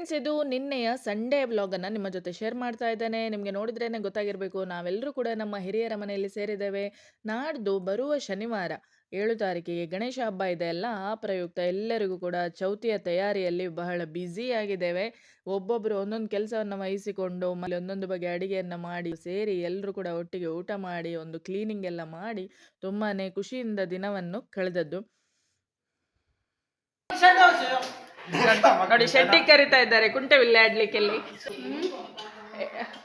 Friends ಇದು ನಿನ್ನೆಯ Sunday ವ್ಲಾಗನ್ನು ನಿಮ್ಮ ಜೊತೆ ಶೇರ್ ಮಾಡ್ತಾ ಇದ್ದೇನೆ. ನಿಮಗೆ ನೋಡಿದ್ರೇ ಗೊತ್ತಾಗಿರಬೇಕು, ನಾವೆಲ್ಲರೂ ಕೂಡ ನಮ್ಮ ಹಿರಿಯರ ಮನೆಯಲ್ಲಿ ಸೇರಿದ್ದೇವೆ. ನಾಡ್ದು ಬರುವ ಶನಿವಾರ, ಏಳು ತಾರೀಕಿಗೆ ಗಣೇಶ ಹಬ್ಬ ಇದೆ ಅಲ್ಲ, ಆ ಪ್ರಯುಕ್ತ ಎಲ್ಲರಿಗೂ ಕೂಡ ಚೌತಿಯ ತಯಾರಿಯಲ್ಲಿ ಬಹಳ ಬ್ಯುಸಿ ಆಗಿದ್ದೇವೆ. ಒಬ್ಬೊಬ್ಬರು ಒಂದೊಂದು ಕೆಲಸವನ್ನು ವಹಿಸಿಕೊಂಡು ಒಂದೊಂದು ಬಗೆ ಅಡಿಗೆಯನ್ನು ಮಾಡಿ, ಸೇರಿ ಎಲ್ಲರೂ ಕೂಡ ಒಟ್ಟಿಗೆ ಊಟ ಮಾಡಿ, ಒಂದು ಕ್ಲೀನಿಂಗ್ ಎಲ್ಲ ಮಾಡಿ, ತುಂಬಾನೇ ಖುಷಿಯಿಂದ ದಿನವನ್ನು ಕಳೆದದ್ದು. ನೋಡಿ ಶೆಟ್ಟಿ ಕರಿತಾ ಇದ್ದಾರೆ ಕುಂಟೆವಿಲ್ಲೆ ಆಡ್ಲಿಕ್ಕೆ ಇಲ್ಲಿ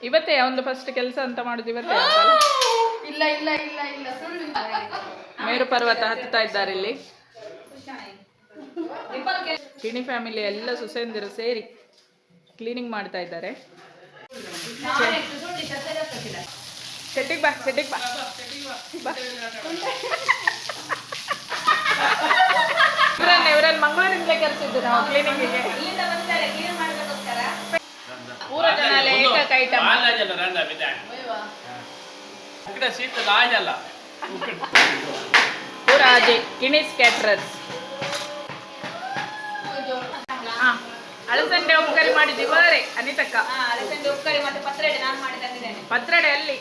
ಇವತ್ತೇ ಒಂದು ಫಸ್ಟ್ ಕೆಲಸ ಅಂತ ಮಾಡುದು ಇವತ್ತೇ? ಇಲ್ಲ ಇಲ್ಲ ಇಲ್ಲ ಇಲ್ಲ ಮೇರು ಪರ್ವತ ಹತ್ತುತ್ತಾ ಇದ್ದಾರೆ ಇಲ್ಲಿ. ಕಿಣಿ ಫ್ಯಾಮಿಲಿ ಎಲ್ಲ ಸುಸೇಂದಿರು ಸೇರಿ ಕ್ಲೀನಿಂಗ್ ಮಾಡ್ತಾ ಇದ್ದಾರೆ. ಶೆಟ್ಟಿಗೆ ಬಾ ಶೆಟ್ಟಿಗೆ ಬಾ. ಬಾ. ಇವರನ್ನ ಇವರಲ್ಲಿ ಮಂಗಳೂರಿಂದ ಕೆಲಸ ಇದ್ದು ನಾವು ಕ್ಲಿನಿಕ್ಗೆ ಪೂರ ಜನ ಅಲ್ಲ ಏಕಕ ಐಟಮ್ ಪೂರ ಅಜಿ ಗಿಣೀಸ್ ಕ್ಯಾಟ್ರರ್ಸ್ ಅಳಸಂಡೆ ಉಪ್ಕರಿ ಮಾಡಿದ್ವಿ ಬಾರೆ ಅನಿತಕ್ಕ. ಅಳಸಂಡೆ ಉಪ್ಕರಿ ಮತ್ತೆ ಪತ್ರಡೆ ನಾನು ಮಾಡಿ ಪತ್ರಡೆ ಅಲ್ಲಿ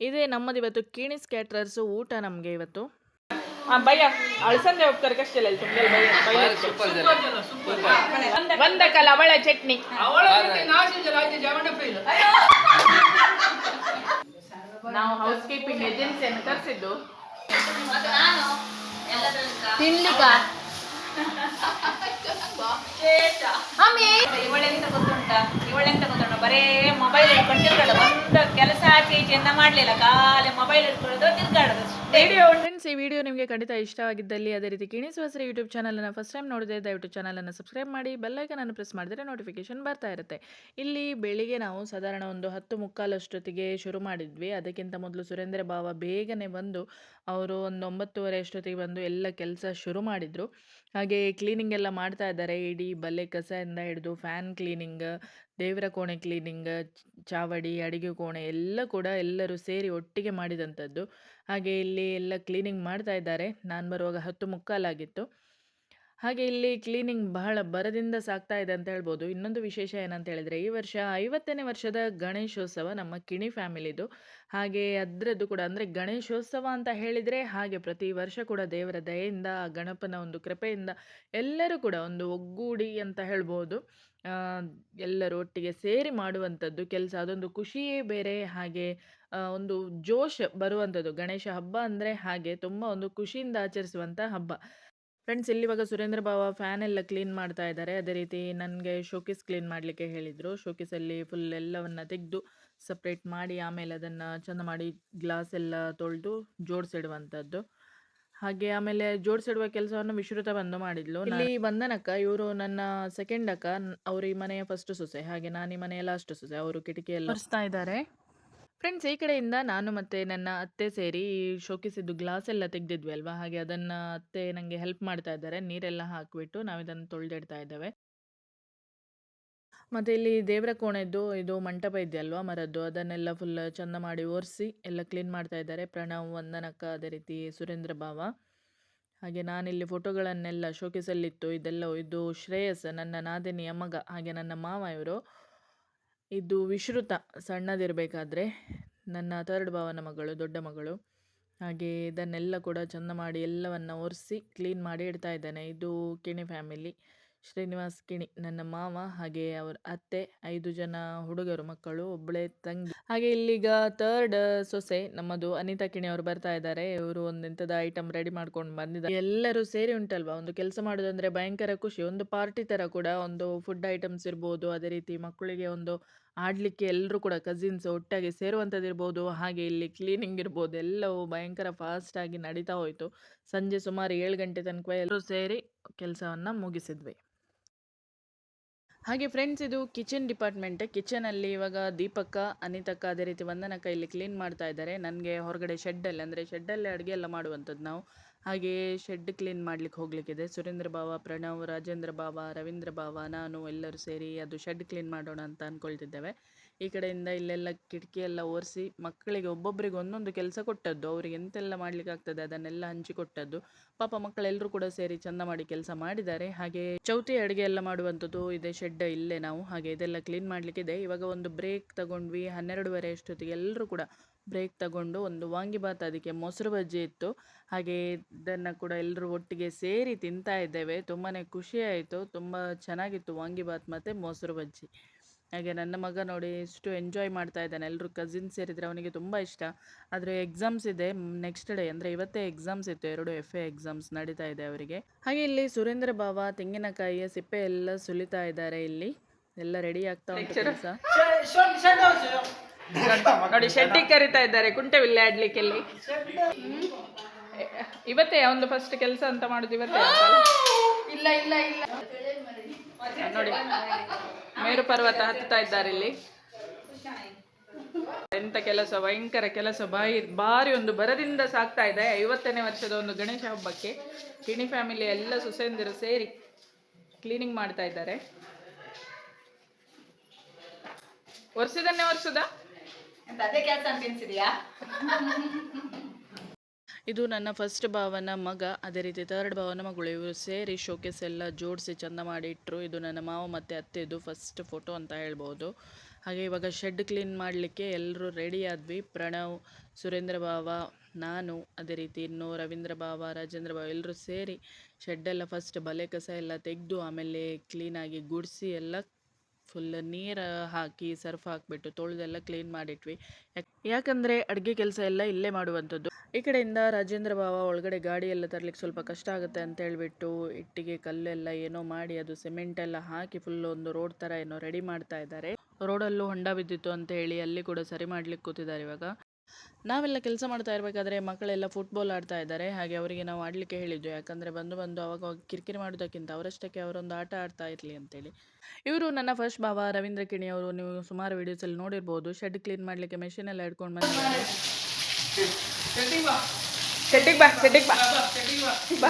ಇದೇ ನಮ್ಮದಿವತ್ತು ಕಿಣಿಸ್ ಕ್ಯಾಟ್ರರ್ಸು ಊಟ ನಮಗೆ ಇವತ್ತು. ಆ, ಭಯ್ಯ ಅಳಸಂದೆ ಹೋಗ್ತಾರೆ ಕಷ್ಟ ಇಲ್ಲ ತುಂಬ ಒಂದ ಕಲ ಅವಳ ಚಟ್ನಿ. ನಾವು ಹೌಸ್ ಕೀಪಿಂಗ್ ಏಜೆನ್ಸಿಯನ್ನು ಕರೆಸಿದ್ದು? ತಿನ್ಲಿಕ್ಕ? ಇವಳೆಂತ ಗೊತ್ತುಂಟ? ಇವಳೆಂತ ಗೊತ್ತುಂಟ? ಬರೇ ಮೊಬೈಲ್ ಹಿಡ್ಕೊಂಡು ತಿರ್ಗಾಡ ಒಂದು ಕೆಲಸ ಆಚೆ ಈಚೆಯಿಂದ ಮಾಡ್ಲಿಲ್ಲ. ಕಾಲೇ ಮೊಬೈಲ್ ಹಿಡ್ಕೊಳ್ಳೋದು ತಿರ್ಗಾಡೋದು ವಿಡಿಯೋ ಫ್ರೆಂಡ್ಸ್ ಈ ವಿಡಿಯೋ ನಿಮಗೆ ಖಂಡಿತ ಇಷ್ಟವಾಗಿದ್ದಲ್ಲಿ ಅದೇ ರೀತಿ ಕಿಣಿಸ್ ಸರಿ ಯೂಟ್ಯೂಬ್ ಚಾನಲನ್ನು ಫಸ್ಟ್ ಟೈಮ್ ನೋಡಿದ್ರೆ ದಯವಿಟ್ಟು ಚಾನಲನ್ನು ಸಬ್ಸ್ಕ್ರೈಬ್ ಮಾಡಿ ಬೆಲ್ಲೈಕನನ್ನು ಪ್ರೆಸ್ ಮಾಡಿದರೆ ನೋಟಿಫಿಕೇಶನ್ ಬರ್ತಾ ಇರುತ್ತೆ. ಇಲ್ಲಿ ಬೆಳಿಗ್ಗೆ ನಾವು ಸಾಧಾರಣ ಒಂದು ಹತ್ತು ಮುಕ್ಕಾಲಷ್ಟೊತ್ತಿಗೆ ಶುರು ಮಾಡಿದ್ವಿ. ಅದಕ್ಕಿಂತ ಮೊದಲು ಸುರೇಂದ್ರ ಭಾವ ಬೇಗನೆ ಬಂದು ಅವರು ಒಂದು ಒಂಬತ್ತುವರೆ ಅಷ್ಟೊತ್ತಿಗೆ ಬಂದು ಎಲ್ಲ ಕೆಲಸ ಶುರು ಮಾಡಿದರು. ಹಾಗೆ ಕ್ಲೀನಿಂಗ್ ಎಲ್ಲ ಮಾಡ್ತಾ ಇದ್ದಾರೆ. ಇಡೀ ಬಲೆ ಕಸದಿಂದ ಹಿಡಿದು ಫ್ಯಾನ್ ಕ್ಲೀನಿಂಗ್ ದೇವರ ಕೋಣೆ ಕ್ಲೀನಿಂಗ್ ಚಾವಡಿ ಅಡಿಗೆ ಕೋಣೆ ಎಲ್ಲ ಕೂಡ ಎಲ್ಲರೂ ಸೇರಿ ಒಟ್ಟಿಗೆ ಮಾಡಿದಂಥದ್ದು. ಹಾಗೆ ಇಲ್ಲಿ ಎಲ್ಲ ಕ್ಲೀನಿಂಗ್ ಮಾಡ್ತಾ ಇದ್ದಾರೆ. ನಾನು ಬರುವಾಗ ಹತ್ತು ಮುಕ್ಕಾಲಾಗಿತ್ತು. ಹಾಗೆ ಇಲ್ಲಿ ಕ್ಲೀನಿಂಗ್ ಬಹಳ ಬರದಿಂದ ಸಾಗ್ತಾ ಇದೆ ಅಂತ ಹೇಳ್ಬೋದು. ಇನ್ನೊಂದು ವಿಶೇಷ ಏನಂತ ಹೇಳಿದರೆ ಈ ವರ್ಷ ಐವತ್ತನೇ ವರ್ಷದ ಗಣೇಶೋತ್ಸವ ನಮ್ಮ ಕಿಣಿ ಫ್ಯಾಮಿಲಿದು. ಹಾಗೆ ಅದರದ್ದು ಕೂಡ ಅಂದರೆ ಗಣೇಶೋತ್ಸವ ಅಂತ ಹೇಳಿದರೆ ಹಾಗೆ ಪ್ರತಿ ವರ್ಷ ಕೂಡ ದೇವರ ದಯೆಯಿಂದ ಗಣಪನ ಒಂದು ಕೃಪೆಯಿಂದ ಎಲ್ಲರೂ ಕೂಡ ಒಂದು ಒಗ್ಗೂಡಿ ಅಂತ ಹೇಳ್ಬೋದು. ಎಲ್ಲರೂ ಒಟ್ಟಿಗೆ ಸೇರಿ ಮಾಡುವಂಥದ್ದು ಕೆಲಸ. ಅದೊಂದು ಖುಷಿಯೇ ಬೇರೆ, ಹಾಗೆ ಒಂದು ಜೋಶ್ ಬರುವಂಥದ್ದು. ಗಣೇಶ ಹಬ್ಬ ಅಂದರೆ ಹಾಗೆ ತುಂಬ ಒಂದು ಖುಷಿಯಿಂದ ಆಚರಿಸುವಂಥ ಹಬ್ಬ. ಫ್ರೆಂಡ್ಸ್ ಇಲ್ಲಿ ಇವಾಗ ಸುರೇಂದ್ರ ಭಾವ ಫ್ಯಾನ್ ಎಲ್ಲ ಕ್ಲೀನ್ ಮಾಡ್ತಾ ಇದ್ದಾರೆ. ಅದೇ ರೀತಿ ನನಗೆ ಶೋಕೇಸ್ ಕ್ಲೀನ್ ಮಾಡಲಿಕ್ಕೆ ಹೇಳಿದರು. ಶೋಕೇಸಲ್ಲಿ ಫುಲ್ ಎಲ್ಲವನ್ನು ತೆಗೆದು ಸಪ್ರೇಟ್ ಮಾಡಿ ಆಮೇಲೆ ಅದನ್ನು ಚೆಂದ ಮಾಡಿ ಗ್ಲಾಸ್ ಎಲ್ಲ ತೊಳೆದು ಜೋಡಿಸಿಡುವಂಥದ್ದು ಹಾಗೆ ಆಮೇಲೆ ಜೋಡಿಸಿಡುವ ಕೆಲಸವನ್ನು ವಿಶ್ರುತ ಬಂದು ಮಾಡಿದ್ಲು. ಇಲ್ಲಿ ಬಂಧನಕ್ಕ ಇವರು ನನ್ನ ಸೆಕೆಂಡ್ ಅಕ್ಕ. ಅವ್ರ ಈ ಮನೆಯ ಫಸ್ಟ್ ಸೊಸೆ. ಹಾಗೆ ನಾನು ಈ ಮನೆಯ ಲಾಸ್ಟ್ ಸೊಸೆ. ಅವರು ಕಿಟಕಿ ಎಲ್ಲ ಇದ್ದಾರೆ. ಫ್ರೆಂಡ್ಸ್, ಈ ಕಡೆಯಿಂದ ನಾನು ಮತ್ತೆ ನನ್ನ ಅತ್ತೆ ಸೇರಿ ಶೋಕಿಸಿದ್ದು ಗ್ಲಾಸ್ ಎಲ್ಲ ತೆಗೆದಿದ್ವಿ ಅಲ್ವಾ? ಹಾಗೆ ಅದನ್ನು ಅತ್ತೆ ನನಗೆ ಹೆಲ್ಪ್ ಮಾಡ್ತಾ ಇದ್ದಾರೆ. ನೀರೆಲ್ಲ ಹಾಕಿಬಿಟ್ಟು ನಾವು ಇದನ್ನು ತೊಳೆದಿಡ್ತಾ ಇದ್ದೇವೆ. ಮತ್ತು ಇಲ್ಲಿ ದೇವರ ಕೋಣೆದ್ದು ಇದು ಮಂಟಪ ಇದೆಯಲ್ವಾ ಮರದ್ದು? ಅದನ್ನೆಲ್ಲ ಫುಲ್ ಚಂದ ಮಾಡಿ ಒರೆಸಿ ಎಲ್ಲ ಕ್ಲೀನ್ ಮಾಡ್ತಾ ಇದ್ದಾರೆ. ಪ್ರಣವ್, ವಂದನಕ್ಕ, ಅದೇ ರೀತಿ ಸುರೇಂದ್ರ ಭಾವ. ಹಾಗೆ ನಾನಿಲ್ಲಿ ಫೋಟೋಗಳನ್ನೆಲ್ಲ ಶೋಕಿಸಲ್ಲಿತ್ತು. ಇದೆಲ್ಲ ಇದು ಶ್ರೇಯಸ್, ನನ್ನ ನಾದಿನಿಯ ಮಗ, ಹಾಗೆ ನನ್ನ ಮಾವ ಇವರು. ಇದು ವಿಶ್ರುತ, ಸಣ್ಣದಿರಬೇಕಾದ್ರೆ ನನ್ನ ಥರ್ಡ್ ಭಾವನ ಮಗಳು, ದೊಡ್ಡ ಮಗಳು. ಹಾಗೆ ಇದನ್ನೆಲ್ಲ ಕೂಡ ಚಂದ ಮಾಡಿ ಎಲ್ಲವನ್ನು ಒರೆಸಿ ಕ್ಲೀನ್ ಮಾಡಿ ಇಡ್ತಾ ಇದ್ದಾನೆ. ಇದು ಕಿಣಿ ಫ್ಯಾಮಿಲಿ ಶ್ರೀನಿವಾಸ್ ಕಿಣಿ, ನನ್ನ ಮಾವ, ಹಾಗೆ ಅವ್ರ ಅತ್ತೆ, ಐದು ಜನ ಹುಡುಗರು ಮಕ್ಕಳು ಒಬ್ಬಳೆ ತಂಗಿ. ಹಾಗೆ ಇಲ್ಲಿಗ ಥರ್ಡ್ ಸೊಸೆ ನಮ್ಮದು ಅನಿತಾ ಕಿಣಿ ಅವರು ಬರ್ತಾ ಇದ್ದಾರೆ. ಇವರು ಒಂದು ಎಂಥದ ಐಟಮ್ ರೆಡಿ ಮಾಡ್ಕೊಂಡು ಬಂದಿದ್ದಾರೆ. ಎಲ್ಲರೂ ಸೇರಿ ಉಂಟಲ್ವಾ? ಒಂದು ಕೆಲಸ ಮಾಡೋದಂದ್ರೆ ಭಯಂಕರ ಖುಷಿ. ಒಂದು ಪಾರ್ಟಿ ತರ ಕೂಡ, ಒಂದು ಫುಡ್ ಐಟಮ್ಸ್ ಇರ್ಬೋದು, ಅದೇ ರೀತಿ ಮಕ್ಕಳಿಗೆ ಒಂದು ಆಡ್ಲಿಕ್ಕೆ ಎಲ್ಲರೂ ಕೂಡ ಕಸಿನ್ಸ್ ಒಟ್ಟಾಗಿ ಸೇರುವಂಥದ್ದು ಇರ್ಬೋದು, ಹಾಗೆ ಇಲ್ಲಿ ಕ್ಲೀನಿಂಗ್ ಇರ್ಬೋದು, ಎಲ್ಲವೂ ಭಯಂಕರ ಫಾಸ್ಟ್ ಆಗಿ ನಡೀತಾ ಹೋಯಿತು. ಸಂಜೆ ಸುಮಾರು ಏಳು ಗಂಟೆ ತನಕ ಎಲ್ಲರೂ ಸೇರಿ ಕೆಲಸವನ್ನು ಮುಗಿಸಿದ್ವಿ. ಹಾಗೆ ಫ್ರೆಂಡ್ಸ್ ಇದು ಕಿಚನ್ ಡಿಪಾರ್ಟ್ಮೆಂಟ್ ಕಿಚನಲ್ಲಿ ಇವಾಗ ದೀಪಕ್ಕ, ಅನಿತಕ್ಕ ಅದೇ ರೀತಿ ವಂದನಕ್ಕ ಇಲ್ಲಿ ಕ್ಲೀನ್ ಮಾಡ್ತಾ ಇದ್ದಾರೆ. ನನಗೆ ಹೊರಗಡೆ ಶೆಡ್ಡಲ್ಲಿ ಅಂದರೆ ಶೆಡ್ಡಲ್ಲಿ ಅಡುಗೆ ಎಲ್ಲ ಮಾಡುವಂಥದ್ದು ನಾವು. ಹಾಗೆ ಶೆಡ್ ಕ್ಲೀನ್ ಮಾಡ್ಲಿಕ್ಕೆ ಹೋಗ್ಲಿಕ್ಕಿದೆ. ಸುರೇಂದ್ರ ಭಾವ ಪ್ರಣವ್, ರಾಜೇಂದ್ರ ಭಾವ ರವೀಂದ್ರ ಭಾವ ನಾನು ಎಲ್ಲರೂ ಸೇರಿ ಅದು ಶೆಡ್ ಕ್ಲೀನ್ ಮಾಡೋಣ ಅಂತ ಅಂದ್ಕೊಳ್ತಿದ್ದೇವೆ ಈ ಕಡೆಯಿಂದ ಇಲ್ಲೆಲ್ಲ ಕಿಟಕಿ ಎಲ್ಲ ಒರೆಸಿ ಮಕ್ಕಳಿಗೆ ಒಬ್ಬೊಬ್ಬರಿಗೆ ಒಂದೊಂದು ಕೆಲಸ ಕೊಟ್ಟದ್ದು. ಅವರಿಗೆ ಎಂತೆಲ್ಲ ಮಾಡ್ಲಿಕ್ಕೆ ಆಗ್ತದೆ ಅದನ್ನೆಲ್ಲ ಹಂಚಿಕೊಟ್ಟದ್ದು ಪಾಪ ಮಕ್ಕಳೆಲ್ಲರೂ ಕೂಡ ಸೇರಿ ಚಂದ ಮಾಡಿ ಕೆಲಸ ಮಾಡಿದ್ದಾರೆ. ಹಾಗೆ ಚೌತಿ ಅಡುಗೆ ಎಲ್ಲ ಮಾಡುವಂಥದ್ದು ಇದೆ. ಶೆಡ್ ಇಲ್ಲೇ ನಾವು. ಹಾಗೆ ಇದೆಲ್ಲ ಕ್ಲೀನ್ ಮಾಡಲಿಕ್ಕಿದೆ. ಇವಾಗ ಒಂದು ಬ್ರೇಕ್ ತಗೊಂಡ್ವಿ. ಹನ್ನೆರಡುವರೆ ಅಷ್ಟೊತ್ತಿಗೆ ಎಲ್ಲರೂ ಕೂಡ ಬ್ರೇಕ್ ತಗೊಂಡು ಒಂದು ವಾಂಗಿಬಾತ್ ಅದಕ್ಕೆ ಮೊಸರು ಬಜ್ಜಿ ಇತ್ತು ಹಾಗೆ ಇದನ್ನು ಕೂಡ ಎಲ್ಲರೂ ಒಟ್ಟಿಗೆ ಸೇರಿ ತಿಂತಾ ಇದ್ದೇವೆ ತುಂಬಾ ಖುಷಿ ಆಯಿತು ತುಂಬ ಚೆನ್ನಾಗಿತ್ತು ವಾಂಗಿಬಾತ್ ಮತ್ತು ಮೊಸರು ಬಜ್ಜಿ ಹಾಗೆ ನನ್ನ ಮಗ ನೋಡಿ ಎಷ್ಟು ಎಂಜಾಯ್ ಮಾಡ್ತಾ ಇದ್ದಾನೆ ಎಲ್ಲರೂ ಕಸಿನ್ ಸೇರಿದರೆ ಅವನಿಗೆ ತುಂಬ ಇಷ್ಟ ಆದರೆ ಎಕ್ಸಾಮ್ಸ್ ಇದೆ ನೆಕ್ಸ್ಟ್ ಡೇ ಅಂದರೆ ಇವತ್ತೇ ಎಕ್ಸಾಮ್ಸ್ ಇತ್ತು ಎರಡು ಎಫ್ ಎ ಎಕ್ಸಾಮ್ಸ್ ನಡೀತಾ ಇದೆ ಅವರಿಗೆ ಹಾಗೆ ಇಲ್ಲಿ ಸುರೇಂದ್ರ ಬಾವ ತೆಂಗಿನಕಾಯಿಯ ಸಿಪ್ಪೆ ಎಲ್ಲ ಸುಲಿತಾ ಇದ್ದಾರೆ ಇಲ್ಲಿ ಎಲ್ಲ ರೆಡಿ ಆಗ್ತಾ ಉಂಟು ಕೆಲಸ ನೋಡಿ ಶೆಟ್ಟಿ ಕರಿತಾ ಇದ್ದಾರೆ ಕುಂಟೆವಿಲ್ಲೆ ಆಡ್ಲಿಕ್ಕೆ ಇಲ್ಲಿ ಇವತ್ತೇ ಒಂದು ಫಸ್ಟ್ ಕೆಲಸ ಅಂತ ಮಾಡುದು ಇವತ್ತೇ ಇಲ್ಲ ಇಲ್ಲ ಇಲ್ಲ. ನೋಡಿ. ಮೇರು ಪರ್ವತ ಹತ್ತುತ್ತಾ ಇದ್ದಾರೆ ಇಲ್ಲಿ. ಎಂತ ಕೆಲಸ ಭಯಂಕರ ಕೆಲಸ ಬಾಯಿ ಭಾರಿ ಒಂದು ಬರದಿಂದ ಸಾಕ್ತಾ ಇದೆ. ಐವತ್ತನೇ ವರ್ಷದ ಒಂದು ಗಣೇಶ ಹಬ್ಬಕ್ಕೆ ಕಿಣಿ ಫ್ಯಾಮಿಲಿ ಎಲ್ಲ ಸುಸೇಂದಿರು ಸೇರಿ ಕ್ಲೀನಿಂಗ್ ಮಾಡ್ತಾ ಇದ್ದಾರೆ. ವರ್ಷದನ್ನೇ ಒರ್ಸುದಾ ಎಂತ ಇದು ನನ್ನ ಫಸ್ಟ್ ಭಾವನ ಮಗ, ಅದೇ ರೀತಿ ಥರ್ಡ್ ಭಾವನ ಮಗಳು. ಇವರು ಸೇರಿ ಶೋಕೇಸ್ ಎಲ್ಲ ಜೋಡಿಸಿ ಚಂದ ಮಾಡಿ ಇಟ್ಟರು ಇದು ನನ್ನ ಮಾವ ಮತ್ತು ಅತ್ತೆದು ಫಸ್ಟ್ ಫೋಟೋ ಅಂತ ಹೇಳ್ಬೋದು. ಹಾಗೆ ಇವಾಗ ಶೆಡ್ ಕ್ಲೀನ್ ಮಾಡಲಿಕ್ಕೆ ಎಲ್ಲರೂ ರೆಡಿ ಆದ್ವಿ. ಪ್ರಣವ್, ಸುರೇಂದ್ರ ಭಾವ, ನಾನು, ಅದೇ ರೀತಿ ಇನ್ನು ರವೀಂದ್ರ ಭಾವ, ರಾಜೇಂದ್ರ ಭಾವ ಎಲ್ಲರೂ ಸೇರಿ ಶೆಡ್ಡೆಲ್ಲ ಫಸ್ಟ್ ಬಲೆ ಕಸ ಎಲ್ಲ ತೆಗೆದು ಆಮೇಲೆ ಕ್ಲೀನಾಗಿ ಗುಡಿಸಿ ಎಲ್ಲ ಫುಲ್ ನೀರು ಹಾಕಿ ಸರ್ಫ್ ಹಾಕಿಬಿಟ್ಟು ತೊಳೆದೆಲ್ಲ ಕ್ಲೀನ್ ಮಾಡಿಟ್ವಿ. ಯಾಕಂದ್ರೆ ಅಡುಗೆ ಕೆಲಸ ಎಲ್ಲ ಇಲ್ಲೇ ಮಾಡುವಂಥದ್ದು. ಈ ಕಡೆಯಿಂದ ರಾಜೇಂದ್ರ ಭಾವ ಒಳಗಡೆ ಗಾಡಿ ಎಲ್ಲ ತರಲಿಕ್ಕೆ ಸ್ವಲ್ಪ ಕಷ್ಟ ಆಗುತ್ತೆ ಅಂತ ಹೇಳ್ಬಿಟ್ಟು ಇಟ್ಟಿಗೆ ಕಲ್ಲೆಲ್ಲ ಏನೋ ಮಾಡಿ ಅದು ಸಿಮೆಂಟ್ ಎಲ್ಲ ಹಾಕಿ ಫುಲ್ ಒಂದು ರೋಡ್ ಥರ ಏನೋ ರೆಡಿ ಮಾಡ್ತಾ ಇದ್ದಾರೆ. ರೋಡಲ್ಲೂ ಹೊಂಡ ಬಿದ್ದಿತ್ತು ಅಂತ ಹೇಳಿ ಅಲ್ಲಿ ಕೂಡ ಸರಿ ಮಾಡ್ಲಿಕ್ಕೆ ಕೂತಿದ್ದಾರೆ ಇವಾಗ. ನಾವೆಲ್ಲ ಕೆಲಸ ಮಾಡ್ತಾ ಇರಬೇಕಾದ್ರೆ ಮಕ್ಕಳೆಲ್ಲ ಫುಟ್ಬಾಲ್ ಆಡ್ತಾ ಇದ್ದಾರೆ. ಹಾಗೆ ಅವರಿಗೆ ನಾವು ಆಡಲಿಕ್ಕೆ ಹೇಳಿದ್ವಿ ಯಾಕಂದರೆ ಬಂದು ಬಂದು ಅವಾಗ ಕಿರಿಕಿರಿ ಮಾಡೋದಕ್ಕಿಂತ ಅವರಷ್ಟಕ್ಕೆ ಅವರೊಂದು ಆಟ ಆಡ್ತಾ ಇರಲಿ ಅಂತೇಳಿ. ಇವರು ನನ್ನ ಫಸ್ಟ್ ಭಾವ ರವೀಂದ್ರ ಕಿಣಿ ಅವರು. ನೀವು ಸುಮಾರು ವೀಡಿಯೋಸಲ್ಲಿ ನೋಡಿರ್ಬೋದು. ಶೆಡ್ ಕ್ಲೀನ್ ಮಾಡಲಿಕ್ಕೆ ಮೆಷಿನ್ ಎಲ್ಲ ಇಟ್ಕೊಂಡು ಬಂದಿದ್ದಾರೆ ಬಾ ಬಾ.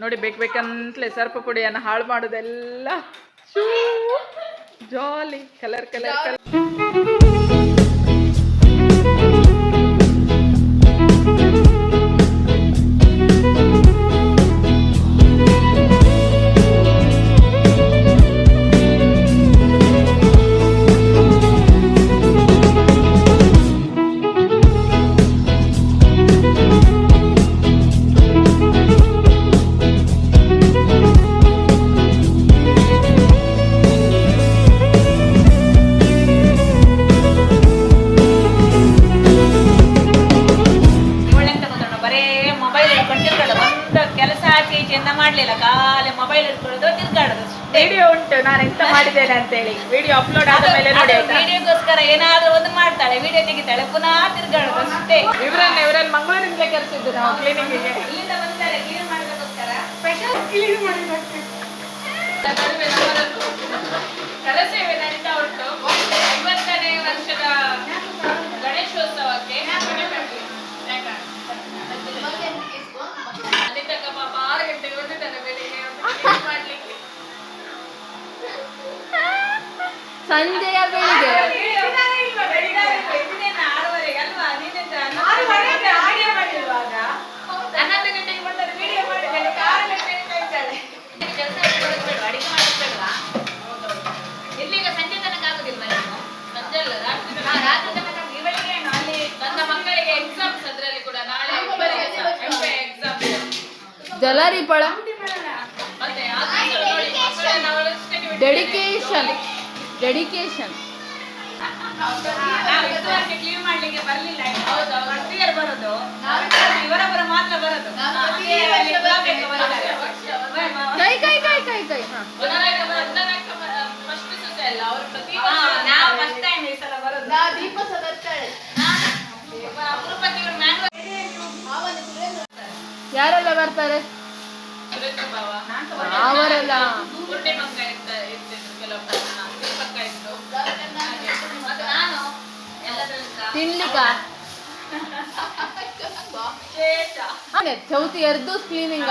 ನೋಡಿ ಬೇಕು ಬೇಕಂತಲೇ ಸರ್ಪ ಪುಡಿಯನ್ನು ಹಾಳು ಮಾಡೋದೆಲ್ಲ జాలీ కలర్ కలర్ కలర్ ಮಾಡ್ಲಿಲ್ಲ ಖಾಲಿ ಮೊಬೈಲ್ ಇಟ್ಕೊಳ್ಳೋದು ತಿರ್ಗಾಡೋದು. ವಿಡಿಯೋ ಉಂಟು ನಾನು ಎಂತ ಮಾಡಿದ್ದೇನೆ ಅಂತೇಳಿ. ವಿಡಿಯೋ ಅಪ್ಲೋಡ್ ಆದ ಮೇಲೆ ನೋಡಿ ವಿಡಿಯೋಗೋಸ್ಕರ ಏನಾದ್ರೂ ಒಂದು ಮಾಡ್ತಾಳೆ ವಿಡಿಯೋ ತೆಗಿತಾಳೆ ಪುನಃ ತಿರ್ಗಾಡೋದು ಅಷ್ಟೇ. ಇವರನ್ನ ಇವರಲ್ಲಿ ಮಂಗಳೂರಿಂದ ಕರೆಸಿದ್ದು ನಾವು ಕ್ಲೀನಿಂಗಿಗೆ ಇಲ್ಲಿಂದ ಬಂದಿದ್ದಾರೆ ಕ್ಲೀನ್ ಮಾಡೋದಕ್ಕೋಸ್ಕರ. ಕರಸೇವೆ ನಡೀತಾ ಉಂಟು. ಅದೇ ಪಳ. ಡೆಡಿಕೇಶನ್ ಡೆಡಿಕೇಶನ್ ಕೈ ಕೈ ಕೈ ಕೈ ಕೈ. ಹಾ. ಬುಧನಾಯಕ ಬುಧನಾಯಕ ಫಸ್ಟ್ ಅವರು ಪ್ರತಿ ಹಾ, ನಾವು ಫಸ್ಟ್ ಟೈಮ್ ಈ ಸಲ ಬರೋದು ದೀಪ ಸದರ್ತಾಳೆ ಯಾರೆಲ್ಲ ಬರ್ತಾರೆ? ಅವರೆಲ್ಲ. ತಿನ್ಲಿಕ್ಕ? ಚೌತಿ ಎರಡು ಕ್ಲೀನಿಂಗ್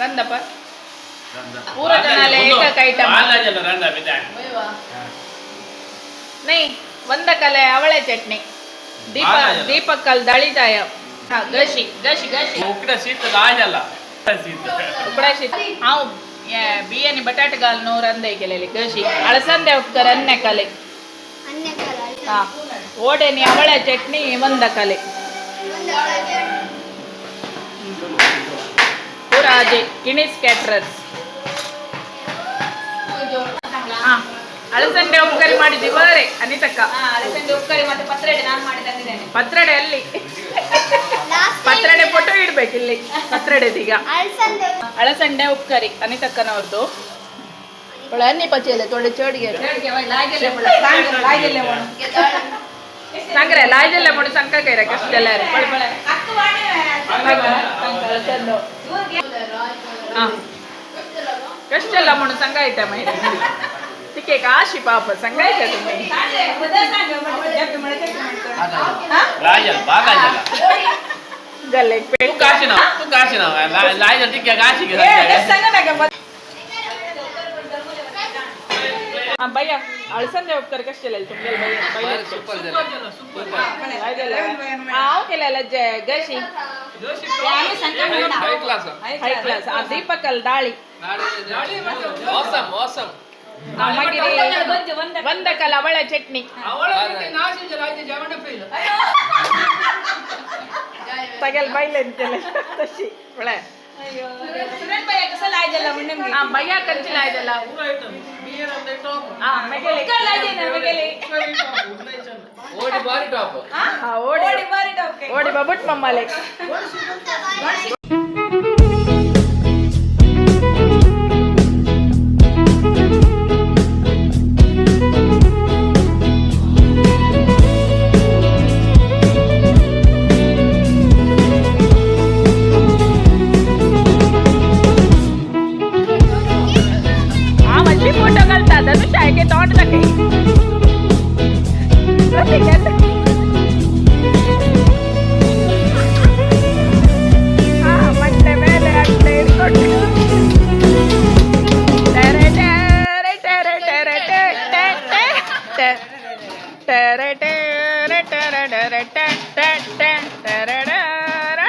ರಂದಪ್ಪ. ಪೂರ ಜನ ಏಕಕ್ ಬಿದ್ದಾನೆ ನೈ ಒಂದ ಕಲೆ ಅವಳೆ ಚಟ್ನಿ. ದೀಪ. ದೀಪಕ್ಕಲ್ ದಳಿತಾಯ. ಹಾ, ಗಶಿ ಗಶಿ ಗಶಿ. ಉಕ್ಕಡ ಶೀತ ದಾಯಲ್ಲ ಉಕ್ಕಡ ಶೀತ. ಹಾವು ಬಿರಿಯಾನಿ ಬಟಾಟೆಗಾಲ್ ನೂರ ಅಂದೆ ಕೆಲೆಲಿ ಗಶಿ. ಅಳಸಂದೆ ಉಕ್ಕರ ಅನ್ನೆ ಕಲೆ. ಓಡೆನಿ ಅವಳೆ ಚಟ್ನಿ ಒಂದ ಕಲೆ. ಪೂರ ಗಿಣಿಸ್ ಕ್ಯಾಟ್ರರ್ಸ್ ಹಾ ಅಳಸಂದೆ ಉಪ್ಕರಿ ಮಾಡಿದ್ವಿ. ಬರೇ ಅನಿತಕ್ಕ. ಅಲಸಂದೆ ಉಪ್ಪುಕರಿ ಮತ್ತೆ ಪತ್ರಡೆ ನಾನು ಮಾಡಿ ತಂದಿದ್ದೇನೆ. ಪತ್ರಡೆ ಅಲ್ಲಿ. ಪತ್ರಡೆ ಫೋಟೋ ಇಡ್ಬೇಕು ಇಲ್ಲಿ ಪತ್ರಡೆದೀಗ. ಅಳಸಂಡೆ ಉಪ್ಕರಿ ಅನಿತಕ್ಕನವ್ರದ್ದು ಒಳ್ಳೆ ಅನ್ನಿ ಪಚೆಲೆ ತೊಳೆ ಚೋಡಿಗೆ. ಸಂಕ್ರೆ ಲಾಯ್ದೆಲ್ಲ ಮುಡಿ ಸಂಕ ಕೈರ ಅಷ್ಟೆಲ್ಲ ಕಷ್ಟೆಲ್ಲ म्हणून ಸಂಘ ಐತೆ ಮೈ ತಿಕ್ಕೆ ಕಾಶಿ ಪಾಪ ಸಂಘ ಐತೆ ತುಂಬ ಸಾಂಗೆ, ಬುದ್ಧ ಸಾಂಗೆ ಮಾಡಿ, ಜಪ್ಪಿ ಮಾಡಿ, ಚಟ್ನಿ ಮಾಡ್ತಾರೆ. ಹಾ? ಲಾಜಲ್ಲ ಬಾಲಾಜಲ್ಲ ಗಲ್ಲೆ ತೂ ಕಾಶಿನ ತೂ ಕಾಶಿನ ಲಾಜಲ್ ಹೈ ಕ್ಲಾಸ್ ಆ? ದೀಪಕ್ಕಲ್ ದಾಳಿ. ಮೋಸಂ ಮೋಸಂ ನಮಗೆ ಒಂದಕ್ಕೆ ಗೊತ್ತು, ಒಂದಕ್ಕೆ. ಒಂದ ಕಲ ಅವಳ ಚಟ್ನಿ. ತಗಲ್ ಬೈಲೆ ಅಂತೆಲ್ಲ. ತಶಿ ಒಳ್ಳೆ. ಅಯ್ಯೋ, ಸುರೇಶ್ ಭಯ್ಯ ಕಸಲ ಆಯ್ತಲ್ಲ ಮುನ್ನಂಗೆ. ಆ ಭಯ್ಯ ಕಂಚಿನ ಇದೆಲ್ಲ ಆ ಟೆರೆ ಟೆರೆ ಟೆ ಟೆ ಟೆ ಟೆರೆ ಟೆರೆ.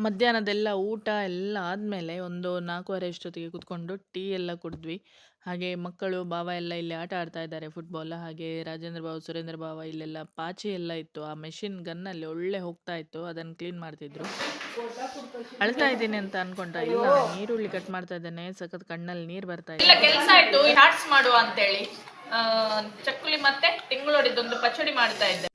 ಮಧ್ಯಾಹ್ನದೆಲ್ಲ ಊಟ ಎಲ್ಲ ಆದಮೇಲೆ ಒಂದು ನಾಲ್ಕೂವರೆ ಅಷ್ಟೊತ್ತಿಗೆ ಕುತ್ಕೊಂಡು ಟೀ ಎಲ್ಲ ಕುಡಿದ್ವಿ ಹಾಗೆ ಮಕ್ಕಳು, ಭಾವ ಎಲ್ಲ ಇಲ್ಲಿ ಆಟ ಆಡ್ತಾ ಇದ್ದಾರೆ ಫುಟ್ಬಾಲ್ ಹಾಗೆ ರಾಜೇಂದ್ರ ಭಾವ ಸುರೇಂದ್ರ ಭಾವ ಇಲ್ಲೆಲ್ಲ ಪಾಚಿ ಎಲ್ಲ ಇತ್ತು. ಆ ಮೆಷಿನ್ ಗನ್ನಲ್ಲಿ ಒಳ್ಳೆ ಹೋಗ್ತಾ ಇತ್ತು, ಅದನ್ನು ಕ್ಲೀನ್ ಮಾಡ್ತಿದ್ರು. ಅಳ್ತಾ ಇದ್ದೀನಿ ಅಂತ ಅನ್ಕೊಂಡ ಇಲ್ಲ, ನೀರುಳ್ಳಿ ಕಟ್ ಮಾಡ್ತಾ ಇದ್ದೇನೆ, ಸಖತ್ ಕಣ್ಣಲ್ಲಿ ನೀರು ಬರ್ತಾ ಇಲ್ಲ, ಕೆಲಸ ಮಾಡುವ ಅಂತೇಳಿ. ಚಕ್ಕುಲಿ ಮತ್ತೆ ತಿಂಗಳೊಡಿದೊಂದು ಪಚಡಿ ಮಾಡ್ತಾ ಇದ್ದೆ.